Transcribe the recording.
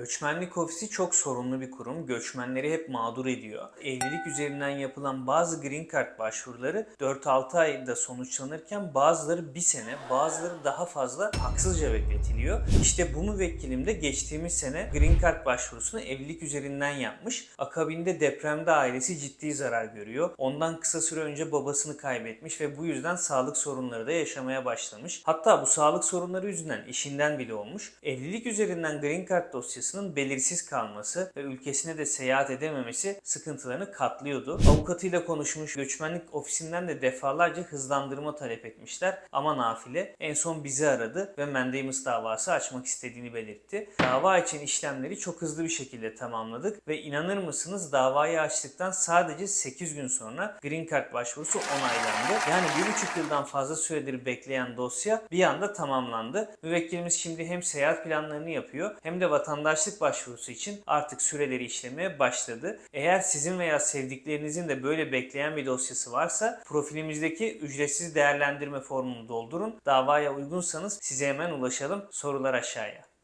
Göçmenlik ofisi çok sorunlu bir kurum. Göçmenleri hep mağdur ediyor. Evlilik üzerinden yapılan bazı green card başvuruları 4-6 ayda sonuçlanırken bazıları bir sene, bazıları daha fazla haksızca bekletiliyor. İşte bu müvekkilim de geçtiğimiz sene green card başvurusunu evlilik üzerinden yapmış. Akabinde depremde ailesi ciddi zarar görüyor. Ondan kısa süre önce babasını kaybetmiş ve bu yüzden sağlık sorunları da yaşamaya başlamış. Hatta bu sağlık sorunları yüzünden işinden bile olmuş. Evlilik üzerinden green card dosyasının belirsiz kalması ve ülkesine de seyahat edememesi sıkıntılarını katlıyordu. Avukatıyla konuşmuş, göçmenlik ofisinden de defalarca hızlandırma talep etmişler ama nafile en son bizi aradı ve mandamus davası açmak istediğini belirtti. Dava için işlemleri çok hızlı bir şekilde tamamladık ve inanır mısınız davayı açtıktan sadece 8 gün sonra Green Card başvurusu onaylandı. Yani 1,5 yıldan fazla süredir bekleyen dosya bir anda tamamlandı. Müvekkilimiz şimdi hem seyahat planlarını yapıyor hem de vatandaşlık başvurusu için artık süreleri işlemeye başladı. Eğer sizin veya sevdiklerinizin de böyle bekleyen bir dosyası varsa profilimizdeki ücretsiz değerlendirme formunu doldurun. Davaya uygunsanız size hemen ulaşalım. Sorular aşağıya.